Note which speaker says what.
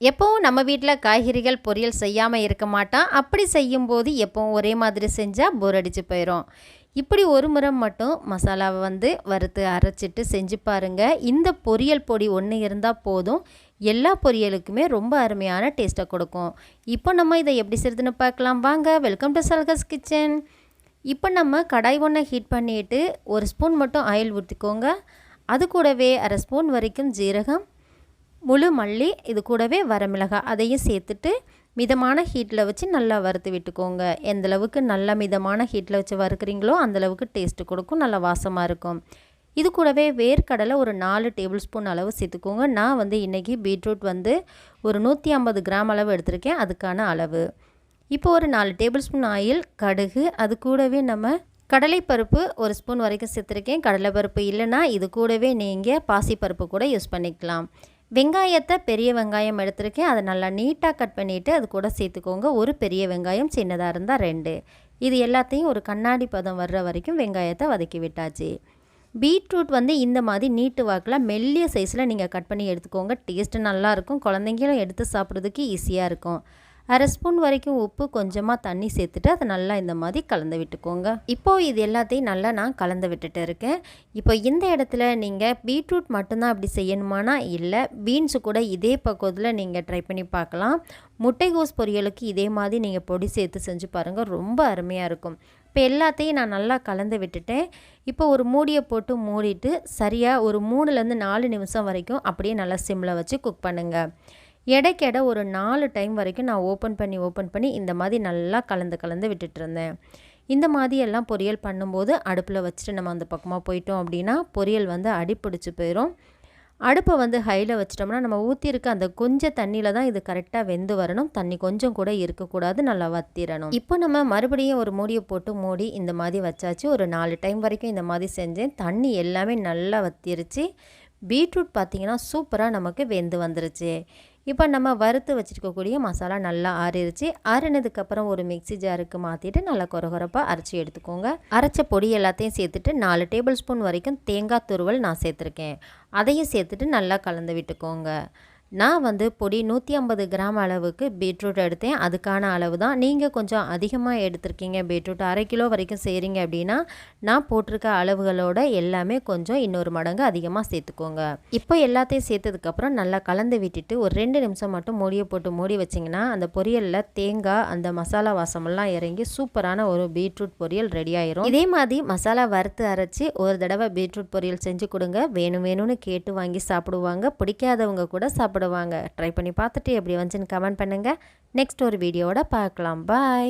Speaker 1: எப்போவும் நம்ம வீட்டில் காய்கறிகள் பொரியல் செய்யாமல் இருக்க மாட்டோம் அப்படி செய்யும்போது எப்போவும் ஒரே மாதிரி செஞ்சால் போர் அடித்து போயிடும் இப்படி ஒரு முறை மட்டும் மசாலாவை வந்து வறுத்து அரைச்சிட்டு செஞ்சு பாருங்கள் இந்த பொரியல் பொடி ஒன்று இருந்தால் போதும். எல்லா பொரியலுக்குமே ரொம்ப அருமையான டேஸ்ட்டை கொடுக்கும். இப்போ நம்ம இதை எப்படி செய்யுதுன்னு பார்க்கலாம். வாங்க வெல்கம் டு சல்கஸ் கிச்சன் இப்போ நம்ம கடாய் ஒன்றை ஹீட் பண்ணிவிட்டு ஒரு ஸ்பூன் மட்டும் ஆயில் ஊற்றிக்கோங்க அது கூடவே அரை ஸ்பூன் வரைக்கும் ஜீரகம் முழு மல்லி இது கூடவே வரமிளகாய் அதையும் சேர்த்துட்டு மிதமான ஹீட்டில் வச்சு நல்லா வறுத்து விட்டுக்கோங்க. எந்தளவுக்கு நல்ல மிதமான ஹீட்டில் வச்சு வறுக்கிறீங்களோ அந்தளவுக்கு டேஸ்ட்டு கொடுக்கும். நல்லா வாசமாக இருக்கும். இது கூடவே வேர்க்கடலை ஒரு நாலு டேபிள் ஸ்பூன் அளவு சேர்த்துக்கோங்க. நான் வந்து இன்றைக்கி பீட்ரூட் வந்து ஒரு நூற்றி ஐம்பது கிராம் அளவு எடுத்திருக்கேன். அதுக்கான அளவு. இப்போ ஒரு நாலு டேபிள் ஸ்பூன் ஆயில் கடுகு அது கூடவே நம்ம கடலைப்பருப்பு ஒரு ஸ்பூன் வரைக்கும் சேர்த்துருக்கேன். கடலைப்பருப்பு இல்லைன்னா இது கூடவே நீங்கள் பாசிப்பருப்பு கூட யூஸ் பண்ணிக்கலாம். வெங்காயத்தை பெரிய வெங்காயம் எடுத்திருக்கேன். அதை நல்லா நீட்டாக கட் பண்ணிவிட்டு அது கூட சேர்த்துக்கோங்க. ஒரு பெரிய வெங்காயம் சின்னதாக இருந்தால் ரெண்டு. இது எல்லாத்தையும் ஒரு கண்ணாடி பதம் வர்ற வரைக்கும் வெங்காயத்தை வதக்கி விட்டாச்சு. பீட்ரூட் வந்து இந்த மாதிரி நீட்டு வாக்கில் மெல்லிய சைஸில் நீங்கள் கட் பண்ணி எடுத்துக்கோங்க. டேஸ்ட்டு நல்லாயிருக்கும் குழந்தைங்களும் எடுத்து சாப்பிட்றதுக்கு ஈஸியாக இருக்கும். அரை ஸ்பூன் வரைக்கும் உப்பு கொஞ்சமாக தண்ணி சேர்த்துட்டு அதை நல்லா இந்த மாதிரி கலந்து விட்டுக்கோங்க. இப்போது இது எல்லாத்தையும் நல்லா நான் கலந்து விட்டுட்டு இருக்கேன். இப்போ இந்த இடத்துல நீங்கள் பீட்ரூட் மட்டும்தான் அப்படி செய்யணுமானா இல்லை பீன்ஸு கூட இதே பக்குவத்தில் நீங்கள் ட்ரை பண்ணி பார்க்கலாம். முட்டைகோஸ் பொரியலுக்கு இதே மாதிரி நீங்கள் பொடி சேர்த்து செஞ்சு பாருங்கள் ரொம்ப அருமையாக இருக்கும். இப்போ எல்லாத்தையும் நான் நல்லா கலந்து விட்டுட்டேன். இப்போ ஒரு மூடியை போட்டு மூடிட்டு சரியாக ஒரு மூணுலேருந்து நாலு நிமிஷம் வரைக்கும் அப்படியே நல்லா சிம்மில் வச்சு குக் பண்ணுங்கள் எடைக்கெட ஒரு நாலு டைம் வரைக்கும் நான் ஓப்பன் பண்ணி ஓப்பன் பண்ணி இந்த மாதிரி நல்லா கலந்து கலந்து விட்டுட்டு இருந்தேன் இந்த மாதிரி எல்லாம் பொரியல் பண்ணும்போது அடுப்பில் வச்சுட்டு நம்ம அந்த பக்கமாக போயிட்டோம் அப்படின்னா பொரியல் வந்து அடிப்பிடிச்சு போயிடும் அடுப்பை வந்து ஹையில் வச்சிட்டோம்னா நம்ம ஊற்றிருக்க அந்த கொஞ்சம் தண்ணியில் தான் இது கரெக்டாக வெந்து வரணும். தண்ணி கொஞ்சம் கூட இருக்கக்கூடாது நல்லா வத்திரணும். இப்போ நம்ம மறுபடியும் ஒரு மூடியை போட்டு மூடி இந்த மாதிரி வச்சாச்சு. ஒரு நாலு டைம் வரைக்கும் இந்த மாதிரி செஞ்சேன். தண்ணி எல்லாமே நல்லா வத்திருச்சு. பீட்ரூட் பார்த்திங்கன்னா சூப்பராக நமக்கு வெந்து வந்துருச்சு. இப்போ நம்ம வறுத்து வச்சுருக்கக்கூடிய மசாலா நல்லா ஆறிடுச்சு ஆறினதுக்கப்புறம் ஒரு மிக்சி ஜாருக்கு மாற்றிட்டு நல்லா குறகுறப்பாக அரைச்சி எடுத்துக்கோங்க. அரைச்ச பொடி எல்லாத்தையும் சேர்த்துட்டு நாலு டேபிள் ஸ்பூன் வரைக்கும் தேங்காய் துருவல் நான் சேர்த்துருக்கேன். அதையும் சேர்த்துட்டு நல்லா கலந்து விட்டுக்கோங்க. நான் வந்து பொடி நூற்றி ஐம்பது கிராம் அளவுக்கு பீட்ரூட் எடுத்தேன். அதுக்கான அளவு தான். நீங்கள் கொஞ்சம் அதிகமாக எடுத்திருக்கீங்க பீட்ரூட். அரை கிலோ வரைக்கும் செய்கிறீங்க அப்படின்னா நான் போட்டிருக்க அளவுகளோட எல்லாமே கொஞ்சம் இன்னொரு மடங்கு அதிகமாக சேர்த்துக்கோங்க. இப்போ எல்லாத்தையும் சேர்த்ததுக்கப்புறம் நல்லா கலந்து விட்டுட்டு ஒரு ரெண்டு நிமிஷம் மட்டும் மூடியை போட்டு மூடி வச்சிங்கன்னா அந்த பொரியலில் தேங்காய் அந்த மசாலா வாசமெல்லாம் இறங்கி சூப்பரான ஒரு பீட்ரூட் பொரியல் ரெடி ஆயிரும். இதே மாதிரி மசாலா வறுத்து அரைச்சி ஒரு தடவை பீட்ரூட் பொரியல் செஞ்சு கொடுங்க. வேணும் வேணும்னு கேட்டு வாங்கி சாப்பிடுவாங்க. பிடிக்காதவங்க கூட சாப்பிட சாப்பிடுவாங்க ட்ரை பண்ணி பார்த்துட்டு எப்படி வந்துச்சுன்னு கமெண்ட் பண்ணுங்கள் நெக்ஸ்ட் ஒரு வீடியோவோட பார்க்கலாம். பாய்